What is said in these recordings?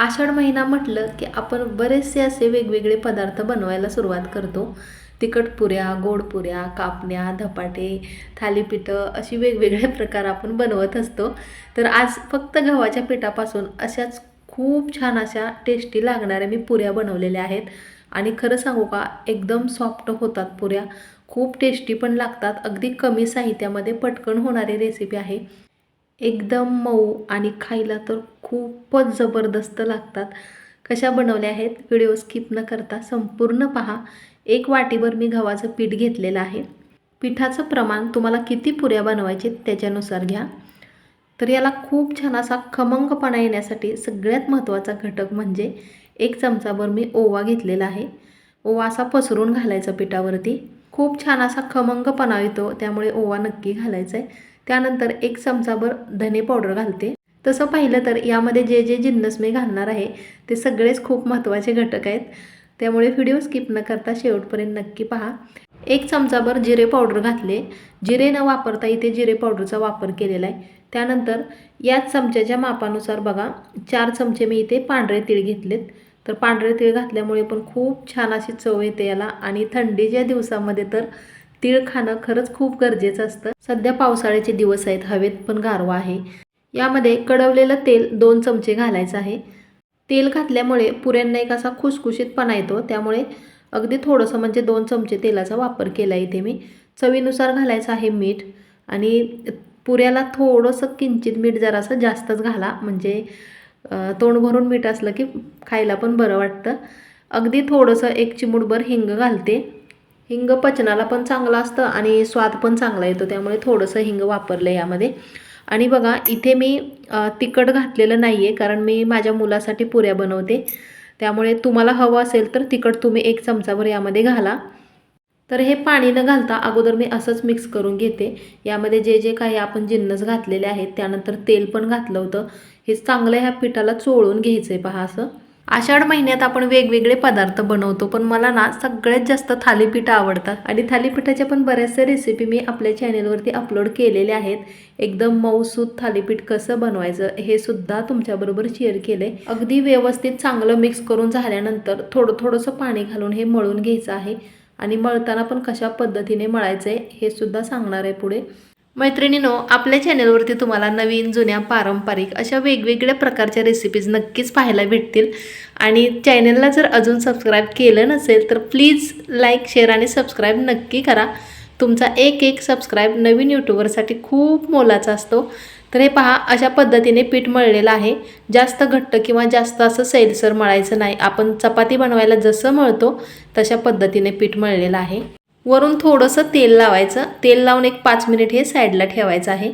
आषाढ महिना म्हटलं की आपण बरेचसे असे वेगवेगळे पदार्थ बनवायला सुरुवात करतो. तिखट पुऱ्या गोड पुऱ्या कापण्या धपाटे थालीपीठं अशी वेगवेगळे प्रकार आपण बनवत असतो. तर आज फक्त गव्हाच्या पिठापासून अशाच खूप छान अशा टेस्टी लागणाऱ्या मी पुऱ्या बनवलेल्या आहेत. आणि खरं सांगू का एकदम सॉफ्ट होतात पुऱ्या. खूप टेस्टी पण लागतात. अगदी कमी साहित्यामध्ये पटकन होणारी रेसिपी आहे. एकदम मऊ आणि खायला तर खूपच जबरदस्त लागतात. कशा बनवल्या आहेत? व्हिडिओ स्किप न करता संपूर्ण पहा. एक वाटीभर मी गव्हाचं पीठ घेतलेलं आहे. पिठाचं प्रमाण तुम्हाला किती पुऱ्या बनवायचे त्याच्यानुसार घ्या. तर याला खूप छान असा खमंगपणा येण्यासाठी सगळ्यात महत्त्वाचा घटक म्हणजे एक चमचाभर मी ओवा घेतलेला आहे. ओवा असा पसरून घालायचा पिठावरती. खूप छान असा खमंगपणा येतो त्यामुळे ओवा नक्की घालायचा आहे त्यानंतर एक चमचाभर धने पावडर घालते. तसं पाहिलं तर यामध्ये जे जे जिन्नस मी घालणार आहे ते सगळेच खूप महत्त्वाचे घटक आहेत. त्यामुळे व्हिडिओ स्किप न करता शेवटपर्यंत नक्की पहा. एक चमचाभर जिरे पावडर घातले. जिरे न वापरता इथे जिरे पावडरचा वापर केलेला आहे. त्यानंतर याच चमच्याच्या मापानुसार बघा. चार चमचे मी इथे पांढरे तीळ घेतलेत. तर पांढरे तीळ घातल्यामुळे पण खूप छान अशी चव येते याला. आणि थंडीच्या दिवसामध्ये तर तीळ खाणं खरंच खूप गरजेचं असतं. सध्या पावसाळ्याचे दिवस आहेत हवेत पण गारवा आहे. यामध्ये कडवलेलं तेल दोन चमचे घालायचं आहे. तेल घातल्यामुळे पुऱ्यांना एक असा खुसखुशीतपणा येतो त्यामुळे अगदी थोडंसं म्हणजे दोन चमचे तेलाचा वापर केला इथे मी. चवीनुसार घालायचं आहे मीठ आणि पुऱ्याला थोडंसं किंचित मीठ जरासं जास्तच घाला म्हणजे तोंड भरून मीठ असलं की खायला पण बरं वाटतं. अगदी थोडंसं एक चिमूटभर हिंग घालते. हिंग पचनाला पण चांगलं असतं आणि स्वाद पण चांगला येतो त्यामुळे थोडंसं हिंग वापरलं यामध्ये. आणि बघा इथे मी तिखट घातलेलं नाही आहे कारण मी माझ्या मुलासाठी पुऱ्या बनवते. त्यामुळे तुम्हाला हवं असेल तर तिखट तुम्ही एक चमचाभर यामध्ये घाला. तर हे पाणी न घालता अगोदर मी असंच मिक्स करून घेते. यामध्ये जे जे काही आपण जिन्नस घातलेले आहेत त्यानंतर तेल पण घातलं होतं. हे चांगलं ह्या पिठाला चोळून घ्यायचं आहे पहा असं. आषाढ महिन्यात आपण वेगवेगळे पदार्थ बनवतो पण मला ना सगळ्यात जास्त थालीपीठं आवडतात. आणि थालीपीठाच्या पण बऱ्याचशा रेसिपी मी आपल्या चॅनेलवरती अपलोड केलेल्या आहेत. एकदम मऊसूत थालीपीठ कसं बनवायचं हे सुद्धा तुमच्याबरोबर शेअर केलं आहे अगदी व्यवस्थित चांगलं मिक्स करून झाल्यानंतर थोडं थोडंसं पाणी घालून हे मळून घ्यायचं आहे. आणि मळताना पण कशा पद्धतीने मळायचं आहे हे सुद्धा सांगणार आहे पुढे. मैत्रिणीनो आपल्या चॅनलवरती तुम्हाला नवीन जुन्या पारंपरिक अशा वेगवेगळ्या प्रकारच्या रेसिपीज नक्कीच पाहायला भेटतील. आणि चॅनलला जर अजून सबस्क्राईब केलं नसेल तर प्लीज लाईक शेअर आणि सबस्क्राईब नक्की करा. तुमचा एक एक सबस्क्राईब नवीन यूट्यूबरसाठी खूप मोलाचा असतो. तर हे पहा अशा पद्धतीने पीठ मळलेलं आहे. जास्त घट्ट किंवा जास्त असं सैलसर मळायचं नाही. आपण चपाती बनवायला जसं मळतो तशा पद्धतीने पीठ मळलेलं आहे. वरून थोडंसं तेल लावायचं. तेल लावून एक पाच मिनिट हे साईडला ठेवायचं आहे.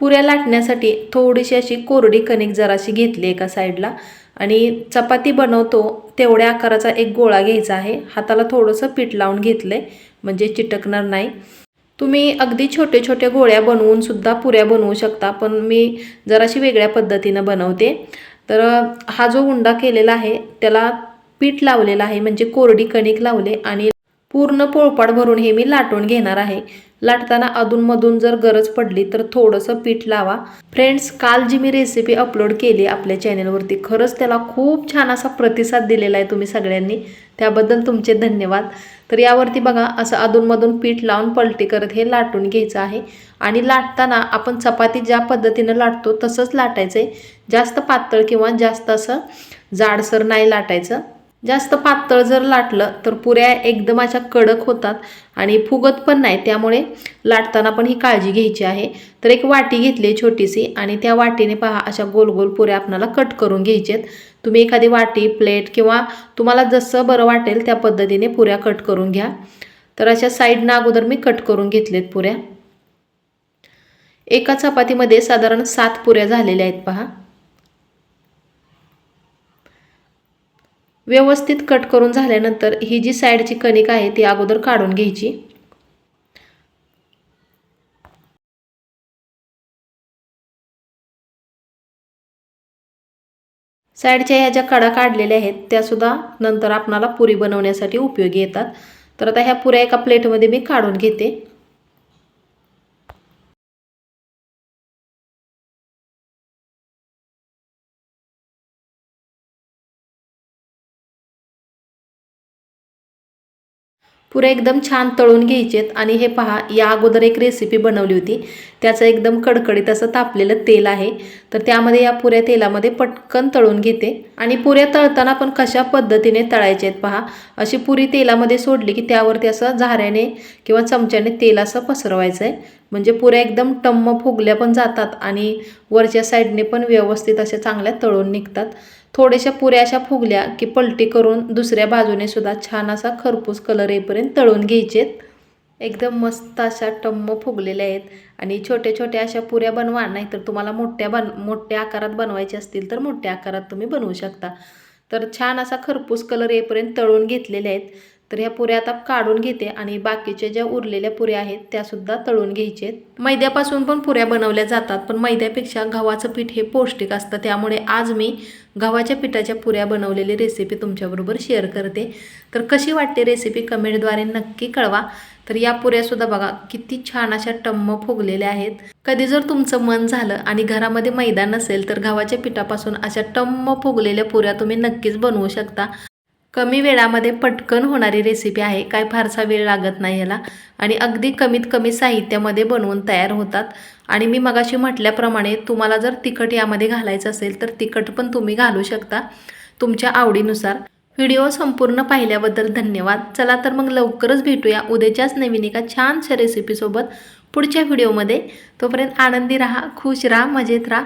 पुऱ्या लाटण्यासाठी थोडीशी अशी कोरडी कणिक जराशी घेतली एका साईडला. आणि चपाती बनवतो तेवढ्या आकाराचा एक गोळा घ्यायचा आहे. हाताला थोडंसं पीठ लावून घेतलं आहे म्हणजे चिटकणार नाही. तुम्ही अगदी छोटे छोटे गोळ्या बनवून सुद्धा पुऱ्या बनवू शकता पण मी जराशी वेगळ्या पद्धतीनं बनवते. तर हा जो उंडा केलेला आहे त्याला पीठ लावलेलं आहे म्हणजे कोरडी कणिक लावले आणि पूर्ण पोळपाट भरून हे मी लाटून घेणार आहे. लाटताना अधूनमधून जर गरज पडली तर थोडंसं पीठ लावा. फ्रेंड्स काल जी मी रेसिपी अपलोड केली आपल्या चॅनलवरती खरंच त्याला खूप छान असा प्रतिसाद दिलेला आहे तुम्ही सगळ्यांनी. त्याबद्दल तुमचे धन्यवाद. तर यावरती बघा असं अधूनमधून पीठ लावून पलटी करत हे लाटून घ्यायचं आहे. आणि लाटताना आपण चपाती ज्या पद्धतीनं लाटतो तसंच लाटायचं आहे जास्त पातळ किंवा जास्त असं जाडसर नाही लाटायचं. जास्त पातळ जर लाटलं तर पुऱ्या एकदम अशा कडक होतात आणि फुगत पण नाही. त्यामुळे लाटताना पण ही काळजी घ्यायची आहे. तर एक वाटी घेतली आहे छोटीशी आणि त्या वाटीने पहा अशा गोल गोल पुऱ्या आपल्याला कट करून घ्यायच्यात तुम्ही एखादी वाटी प्लेट किंवा तुम्हाला जसं बरं वाटेल त्या पद्धतीने पुऱ्या कट करून घ्या. तर अशा साईडनं अगोदर मी कट करून घेतलेत पुऱ्या. एका चपातीमध्ये साधारण सात पुऱ्या झालेल्या आहेत पहा. व्यवस्थित कट करून झाल्यानंतर ही जी साईडची कणिक आहे ती अगोदर काढून घ्यायची. साईडच्या ह्या ज्या कडा काढलेल्या आहेत त्यासुद्धा नंतर आपणाला पुरी बनवण्यासाठी उपयोगी येतात. तर आता ह्या पुऱ्या एका प्लेटमध्ये मी काढून घेते. पुरे एकदम छान तळून घ्यायचेत. आणि हे पहा या अगोदर एक रेसिपी बनवली होती. त्याचं एकदम कडकडीत असं तापलेलं तेल आहे. तर त्यामध्ये या पुऱ्या तेलामध्ये पटकन तळून घेते. आणि पुऱ्या तळताना पण कशा पद्धतीने तळायचे आहेत पहा. अशी पुरी तेलामध्ये सोडली की त्यावरती असं झाऱ्याने किंवा चमच्याने तेल असं पसरवायचं आहे म्हणजे पुऱ्या एकदम टम्म फुगल्या पण जातात आणि वरच्या साईडने पण व्यवस्थित अशा चांगल्या तळून निघतात. थोड्याशा पुऱ्या अशा फुगल्या की पलटी करून दुसऱ्या बाजूने सुद्धा छान असा खरपूस कलर येईपर्यंत तळून घ्यायचेत. एकदम मस्त अशा टम्म फुगलेल्या आहेत. आणि छोट्या छोट्या अशा पुऱ्या बनवा नाहीतर तुम्हाला मोठ्या बन मोठ्या आकारात बनवायच्या असतील तर मोठ्या आकारात तुम्ही बनवू शकता. तर छान असा खरपूस कलर येईपर्यंत तळून घेतलेले आहेत. तर ह्या पुऱ्या आता काढून घेते आणि बाकीच्या ज्या उरलेल्या पुऱ्या आहेत त्यासुद्धा तळून घ्यायचे आहेत. मैद्यापासून पण पुऱ्या बनवल्या जातात पण मैद्यापेक्षा गव्हाचं पीठ हे पौष्टिक असतं. त्यामुळे आज मी गव्हाच्या पिठाच्या पुऱ्या बनवलेली रेसिपी तुमच्याबरोबर शेअर करते. तर कशी वाटते रेसिपी कमेंटद्वारे नक्की कळवा. तर या पुऱ्यासुद्धा बघा किती छान अशा टम्म फुगलेल्या आहेत. कधी जर तुमचं मन झालं आणि घरामध्ये मैदा नसेल तर गव्हाच्या पिठापासून अशा टम्म फुगलेल्या पुऱ्या तुम्ही नक्कीच बनवू शकता. कमी वेळामध्ये पटकन होणारी रेसिपी आहे. काय फारसा वेळ लागत नाही याला आणि अगदी कमीत कमी साहित्यामध्ये बनवून तयार होतात. आणि मी मगाशी म्हटल्याप्रमाणे तुम्हाला जर तिखट यामध्ये घालायचं असेल तर तिखट पण तुम्ही घालू शकता. तुमच्या आवडीनुसार. व्हिडिओ संपूर्ण पाहिल्याबद्दल धन्यवाद. चला तर मग लवकरच भेटूया उद्याच्याच नवीन एका छानशा रेसिपीसोबत पुढच्या व्हिडिओमध्ये. तोपर्यंत आनंदी राहा खुश राहा मजेत राहा.